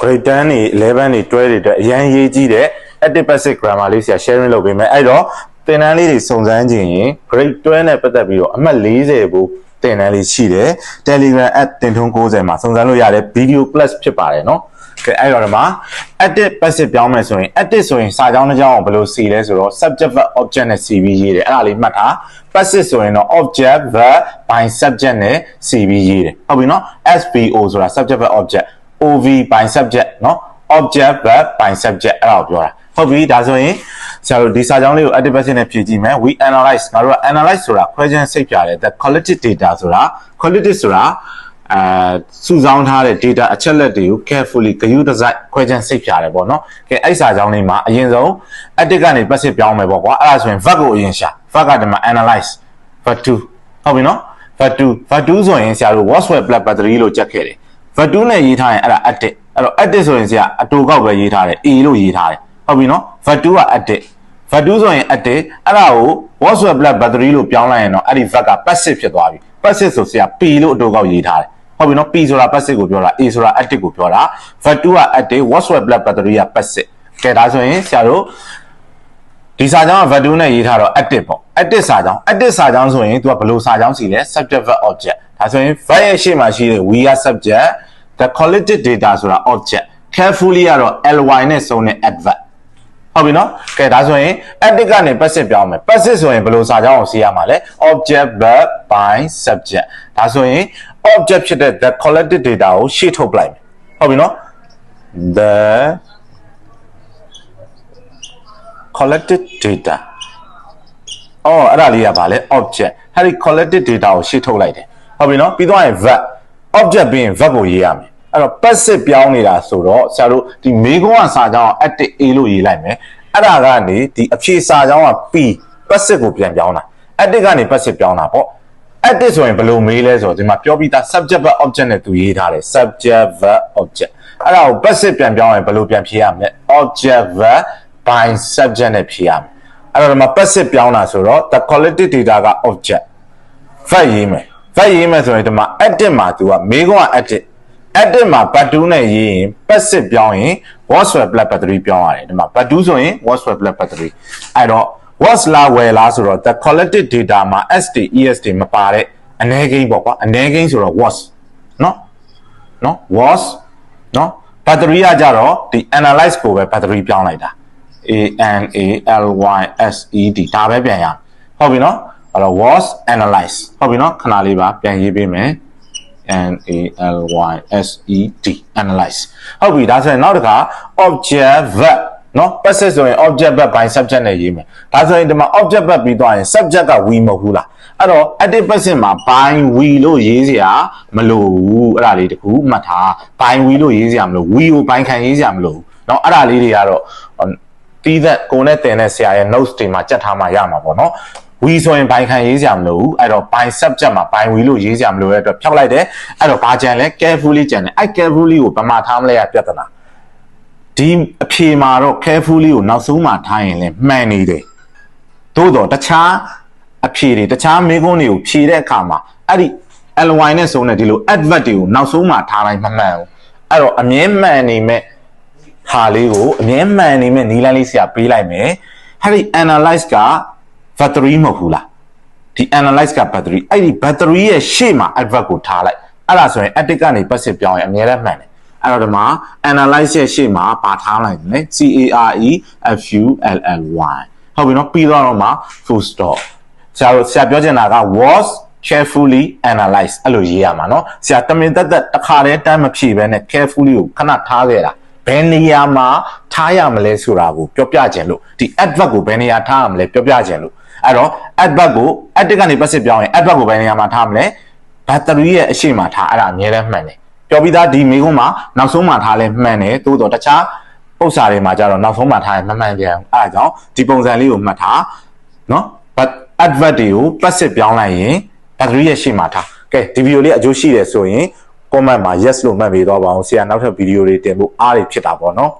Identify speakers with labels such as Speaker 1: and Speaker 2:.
Speaker 1: grade 10နေ11နေ12တွေအတွက်အရင်ရေးကြီးတဲ့ active passive grammar လေးဆရာ sharing လုပ်ပေးမယ်အဲ့တော့သင်တန်းလေးတွေစုံစမ်းခြင်းရင် grade 12နဲ့ပတ်သက်ပြီးတော့အမှတ်40ဘူးသင်တန်းလေးရှိတယ် Telegram app တင်ထုံး90မှာစုံစမ်းလို့ရတယ် video class ဖြစ်ပါတယ်เนาะကဲအဲ့တော့ဒီမှာ active passive ပြောင်းမယ်ဆိုရင် active ဆိုရင်စာကြောင်းတစ်ကြောင်းကိုဘယ်လိုစီလဲဆိုတော့ subject verb object နဲ့ CV ရေးတယ်အဲ့ဒါလေးမှတ်ထား passive ဆိုရင်တော့ object verb by subject နဲ့ CV ရေးတယ်ဟုတ်ပြီเนาะ SVO ဆိုတာ subject verb object OV by subject เนาะ object verb by subject အဲ့ဒါကိုပြောတာဟုတ်ပြီဒါဆိုရင်ဆရာတို့ဒီစာကြောင်းလေးကို active passive နဲ့ဖြည့်ကြည့်မယ် we analyze ငါတို့က analyze ဆိုတာ question စိတ်ပြတယ် the qualitative data ဆိုတာ qualitative ဆိုတာအဲစုဆောင်းထားတဲ့ data အချက်လက်တွေကို carefully ဂရုတစိုက် question စိတ်ပြတယ်ပေါ့နော်ကဲအဲ့စာကြောင်းလေးမှာအရင်ဆုံး active ကနေ passive ပြောင်းမယ်ပေါ့ကွာအဲ့ဒါဆိုရင် verb ကိုအရင်ရှာ verb ကဒီမှာ analyze verb 2ဟုတ်ပြီနော် verb 2 verb 2ဆိုရင်ဆရာတို့ what's web plus battery လို့ကြက်ခဲ့တယ် verb 2နဲ့ရေးထားရင်အဲ့ဒါ active အဲ့တော့ active ဆိုရင်ဆရာအတူကောက်ပဲရေးထားတယ် a လို့ရေးထားတယ်ဟုတ်ပြီနော် verb 2က active verb 2ဆိုရင် active အဲ့ဒါကို what's web plus battery လို့ပြောင်းလိုက်ရင်တော့အဲ့ဒီ verb က passive ဖြစ်သွားပြီ passive ဆိုဆရာ p လို့အတူကောက်ရေးထားတယ်ဟုတ်ပြီနော် p ဆိုတာ passive ကိုပြောတာ a ဆိုတာ active ကိုပြောတာ verb 2က active what's web plus battery က passive ကဲဒါဆိုရင်ဆရာတို့ဒီစာကြောင်းက value နဲ့ရေးထားတော့ active ပေါ့ active စာကြောင်း active စာကြောင်းဆိုရင် तू ကဘယ်လိုစာကြောင်းစီလဲ subject verb object ဒါဆိုရင် verb ရဲ့ရှေ့မှာရှိတဲ့ we are subject the collected data ဆိုတာ object carefully ကတော့ ly နဲ့စုံတဲ့ adverb ဟုတ်ပြီနော်ကဲဒါဆိုရင် active ကနေ passive ပြောင်းမယ် passive ဆိုရင်ဘယ်လိုစာကြောင်းကိုစီးရမှာလဲ object verb by subject ဒါဆိုရင် object ဖြစ်တဲ့ the collected data ကိုရှေ့ထုတ်ပလိုက်မယ်ဟုတ်ပြီနော် the collected data အော်အဲ့ဒါလေးကဗာလဲ object အဲ့ဒီ collected data ကိုရှေ့ထုတ်လိုက်တယ် ဟုတ်ပြီနော်ပြီးတော့ရင် verb object ပြီးရင် verb ကိုရေးရမယ်အဲ့တော့ passive ပြောင်းနေတာဆိုတော့ဆရာတို့ဒီမေးခွန်းကစာကြောင်းက active a လို့ရေးလိုက်မယ်အဲ့ဒါကနေဒီအဖြေစာကြောင်းက p passive ကိုပြန်ပြောင်းတာ active ကနေ passive ပြောင်းတာပေါ့ active ဆိုရင်ဘယ်လိုမေးလဲဆိုတော့ဒီမှာပြောပြီးသား subject verb object နဲ့သူရေးထားတယ် subject verb object အဲ့ဒါကို passive ပြန်ပြောင်းရင်ဘယ်လိုပြန်ဖြေရမလဲ object verb by subject နဲ့ဖြေရမယ်အဲ့တော့ဒီမှာ passive ပြောင်းတာဆိုတော့ the qualitative data က object verb ရေးမယ် verb ရေးမယ်ဆိုရင်ဒီမှာ active မှာ तू ကမေးခွန်းက active active မှာ but 2နဲ့ရေးရင် passive ပြောင်းရင် was were plus but 3ပြောင်းရတယ်ဒီမှာ but 2ဆိုရင် was were plus but 3အဲ့တော့ was လား were လားဆိုတော့ the collected data မှာ st est မပါတဲ့အနည်းကိန်းပေါ့ကွာအနည်းကိန်းဆိုတော့ was เนาะเนาะ was เนาะ battery ကကြတော့ဒီ analyze ကိုပဲ battery ပြောင်းလိုက်တာ a n a l y s e d ဒါပဲပြန်ရဟုတ်ပြီเนาะ အဲ့တော့ was analyzed ဟုတ်ပြီနော်ခဏလေးပါပြန်ရေးပေးမယ် N A L Y S E D analyze ဟုတ်ပြီဒါဆိုရင်နောက်တစ်ခါ object verb နော် passive ဆိုရင် object verb by subject နဲ့ရေးမယ်ဒါဆိုရင်ဒီမှာ object verb ပြီးသွားရင် subject က we မဟုတ်ဘူးလားအဲ့တော့ active passive မှာ by we လို့ရေးစရာမလိုဘူးအဲ့ဒါလေးတခုမှတ်ထား by we လို့ရေးစရာမလို we ကို by ခံရေးစရာမလိုဘူးနော်အဲ့ဒါလေးတွေကတော့တီးသက်ကိုနဲ့တင်တဲ့ဆရာရဲ့ notes တွေမှာကြက်ထားမှရမှာပေါ့နော် ဝီဆိုရင်ဘိုင်ခံရေးစရာမလိုဘူးအဲ့တော့ဘိုင် subject မှာဘိုင်ဝီလို့ရေးစရာမလိုတဲ့အတွက်ဖြောက်လိုက်တယ်အဲ့တော့ဘာကြံလဲ carefully ကြံတယ်အဲ့ carefully ကိုဗမာထားမလဲရပြဿနာဒီအဖြေမှာတော့ carefully ကိုနောက်ဆုံးမှထားရင်လည်းမှန်နေတယ်သို့တော့တခြားအဖြေတွေတခြားမေးခွန်းတွေကိုဖြေတဲ့အခါမှာအဲ့ဒီ ly နဲ့ဆိုတဲ့ဒီလို advert တွေကိုနောက်ဆုံးမှထားလိုက်မမှန်ဘူးအဲ့တော့အမြဲမှန်နေမဲ့ဟာလေးကိုအမြဲမှန်နေမဲ့နီးလန်းလေးဆရာပေးလိုက်မယ်အဲ့ဒီ analyze က battery မဟုတ်ဘူးလားဒီ analyze က battery အဲ့ဒီ battery ရဲ့ရှေ့မှာ advert ကိုထားလိုက်အဲ့ဒါဆိုရင် active ကနေ passive ပြောင်းရင်အများနဲ့မှန်တယ်အဲ့တော့ဒီမှာ analyze ရဲ့ရှေ့မှာပါထားလိုက်တယ် C A R E F U L L Y ဟုတ်ပြီနော်ပြီးတော့တော့မှ full stop ဆရာဆရာပြောချင်တာက was carefully analyze အဲ့လိုရေးရမှာနော်ဆရာတမင်သက်သက်တစ်ခါတည်းတမ်းမဖြည့်ဘဲနဲ့ carefully ကိုခဏထားခဲ့တာဘယ်နေရာမှာထားရမလဲဆိုတာကိုပြောပြခြင်းလို့ဒီ adverb ကိုဘယ်နေရာထားရမလဲပြောပြခြင်းလို့ အဲ့တော့ adverb ကို adjective ကနေ passive ပြောင်းရင် adverb ကိုဘယ်နေရာမှာထားမလဲ battery ရဲ့အရှိမထားအဲ့ဒါအများနဲ့မှန်တယ်ပြောပြီးသားဒီမိကုန်းမှာနောက်ဆုံးမှာထားလဲမှန်တယ်သို့တော့တခြားပု္ပ္ပစာတွေမှာကျတော့နောက်ဆုံးမှာထားရင်မမှန်ပြန်ဘူးအဲ့ဒါကြောင့်ဒီပုံစံလေးကိုမှတ်ထားနော် but adverb တွေကို passive ပြောင်းလိုက်ရင် battery ရဲ့ရှေ့မှာထားကဲဒီဗီဒီယိုလေးအကျိုးရှိတယ်ဆိုရင် comment မှာ yes လို့မှတ်ပေးတော့ပါအောင်ဆရာနောက်ထပ်ဗီဒီယိုတွေတင်ဖို့အားတွေဖြစ်တာပေါ့နော်